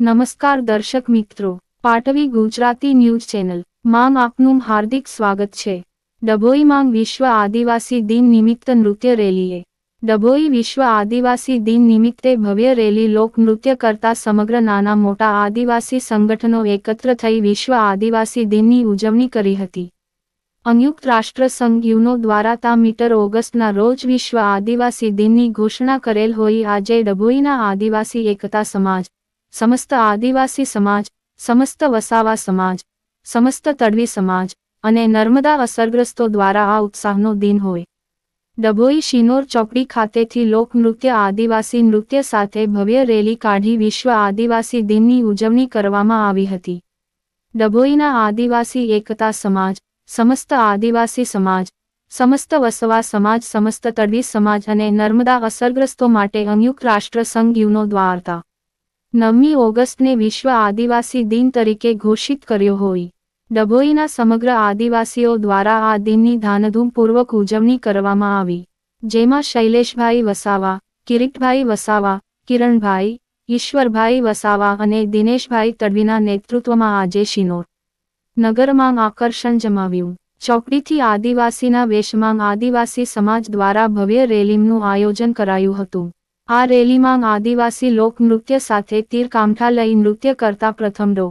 નમસ્કાર દર્શક મિત્રો, પાટવી ગુજરાતી ન્યૂઝ ચેનલ. માં આપનું હાર્દિક સ્વાગત છે. ડભોઈ માંગ વિશ્વ આદિવાસી દિન નિમિત્ત નૃત્ય રેલીએ. ડભોઈ વિશ્વ આદિવાસી દિન નિમિત્તે ભવ્ય રેલી લોક નૃત્ય કરતા સમગ્ર નાના મોટા આદિવાસી સંગઠનો એકત્ર થઈ વિશ્વ આદિવાસી દિનની ઉજવણી કરી હતી. સંયુક્ત રાષ્ટ્ર સંઘ યુનો દ્વારા તા મીટર ઓગસ્ટના રોજ વિશ્વ આદિવાસી દિનની ઘોષણા કરેલ હોઈ આજે ડભોઈના આદિવાસી એકતા સમાજ સમસ્ત આદિવાસી સમાજ, સમસ્ત વસાવા સમાજ, સમસ્ત તડવી સમાજ અને નર્મદા અસરગ્રસ્તો દ્વારા આ ઉત્સાહનો દિન હોય. ડભોઈ શિનોર ચોકડી ખાતેથી લોકનૃત્ય આદિવાસી નૃત્ય સાથે ભવ્ય રેલી કાઢી વિશ્વ આદિવાસી દિનની ઉજવણી કરવામાં આવી હતી. ડભોઈના આદિવાસી એકતા સમાજ, સમસ્ત આદિવાસી સમાજ, સમસ્ત વસવા સમાજ, સમસ્ત તડવી સમાજ અને નર્મદા અસરગ્રસ્તો માટે સંયુક્ત રાષ્ટ્ર સંઘ યુનો દ્વારતા નવમી ઓગસ્ટને વિશ્વ આદિવાસી દિન તરીકે ઘોષિત કર્યો હોય. ડભોઈના સમગ્ર આદિવાસીઓ દ્વારા આ દિનની ધાનધૂમપૂર્વક ઉજવણી કરવામાં આવી. જેમાં શૈલેષભાઈ વસાવા, કિરીટભાઈ વસાવા, કિરણભાઈ, ઈશ્વરભાઈ વસાવા અને દિનેશભાઈ તડવીના નેતૃત્વમાં આજે શિનોર નગરમાં આકર્ષણ જમાવ્યું. ચોકડીથી આદિવાસીના વેશમાં આદિવાસી સમાજ દ્વારા ભવ્ય રેલીનું આયોજન કરાયું હતું. આ રેલીમાં આદિવાસી લોકનૃત્ય સાથે તીર કામઠા લઈ નૃત્ય કરતા પ્રથમ ડો.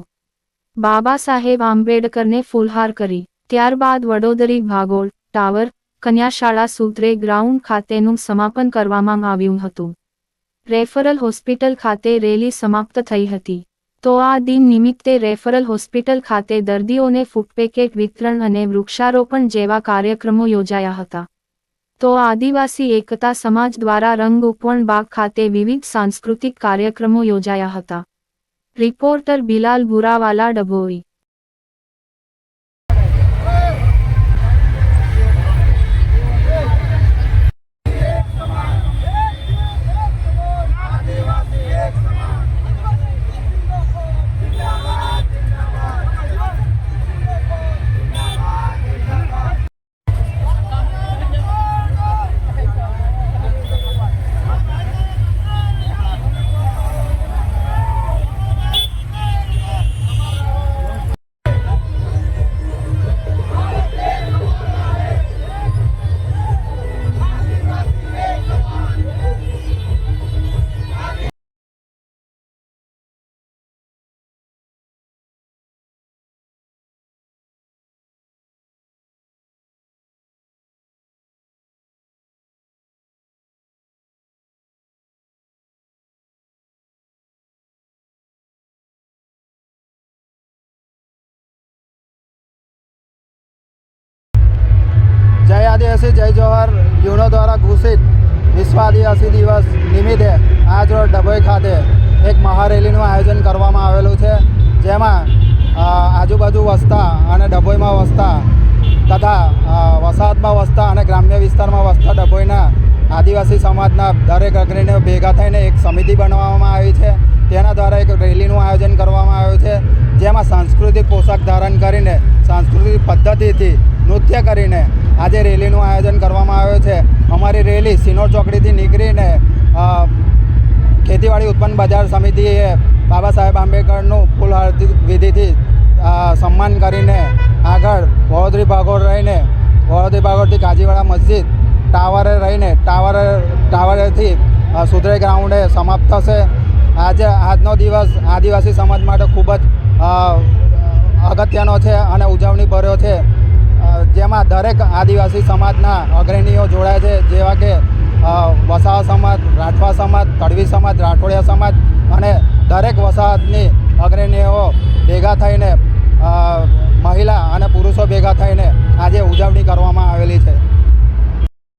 બાબા સાહેબ આંબેડકરને ફૂલહાર કરી. ત્યારબાદ વડોદરી ભાગોળ, ટાવર, કન્યાશાળા સૂત્રે ગ્રાઉન્ડ ખાતેનું સમાપન કરવામાં આવ્યું હતું. રેફરલ હોસ્પિટલ ખાતે રેલી સમાપ્ત થઈ હતી. તો આ દિન નિમિત્તે રેફરલ હોસ્પિટલ ખાતે દર્દીઓને ફૂટપેકેટ વિતરણ અને વૃક્ષારોપણ જેવા કાર્યક્રમો યોજાયા હતા. તો આદિવાસી એકતા સમાજ દ્વારા રંગ ઉપવન બાગ ખાતે વિવિધ સાંસ્કૃતિક કાર્યક્રમો યોજાયા હતા. રિપોર્ટર બિલાલ ભુરાવાલા ડભોઈ. આદિવાસી જય જોહર યુનો દ્વારા ઘોષિત વિશ્વ આદિવાસી દિવસ નિમિત્તે આજ રોજ ડભોઈ ખાતે એક મહારેલીનું આયોજન કરવામાં આવેલું છે. જેમાં આજુબાજુ વસતા અને ડભોઈમાં વસતા તથા વસાહતમાં વસતા અને ગ્રામ્ય વિસ્તારમાં વસતા ડભોઈના આદિવાસી સમાજના દરેક અગ્રણીઓ ભેગા થઈને એક સમિતિ બનાવવામાં આવી છે. તેના દ્વારા એક રેલીનું આયોજન કરવામાં આવ્યું છે. જેમાં સાંસ્કૃતિક પોશાક ધારણ કરીને પદ્ધતિથી નૃત્ય કરીને આજે રેલીનું આયોજન કરવામાં આવ્યું છે. અમારી રેલી સિનોર ચોકડીથી નીકળીને ખેતીવાડી ઉત્પન્ન બજાર સમિતિએ બાબા સાહેબ આંબેડકરનું ફૂલ હારતી વિધિથી સન્માન કરીને આગળ વડોદરી ભાગોળ રહીને, વડોદરી ભાગોળથી કાજીવાડા મસ્જિદ ટાવરે રહીને, ટાવર, ટાવરેથી સુધરે ગ્રાઉન્ડે સમાપ્ત થશે. આજે આજનો દિવસ આદિવાસી સમાજ માટે ખૂબ જ અગત્યનો છે અને ઉજવણી ભર્યો છે. જેમાં દરેક આદિવાસી સમાજના અગ્રણીઓ જોડાય છે. જેવા કે વસાવા સમાજ, રાઠવા સમાજ તડવી સમાજ, રાઠોડિયા સમાજ અને દરેક વસાહતની અગ્રણીઓ ભેગા થઈને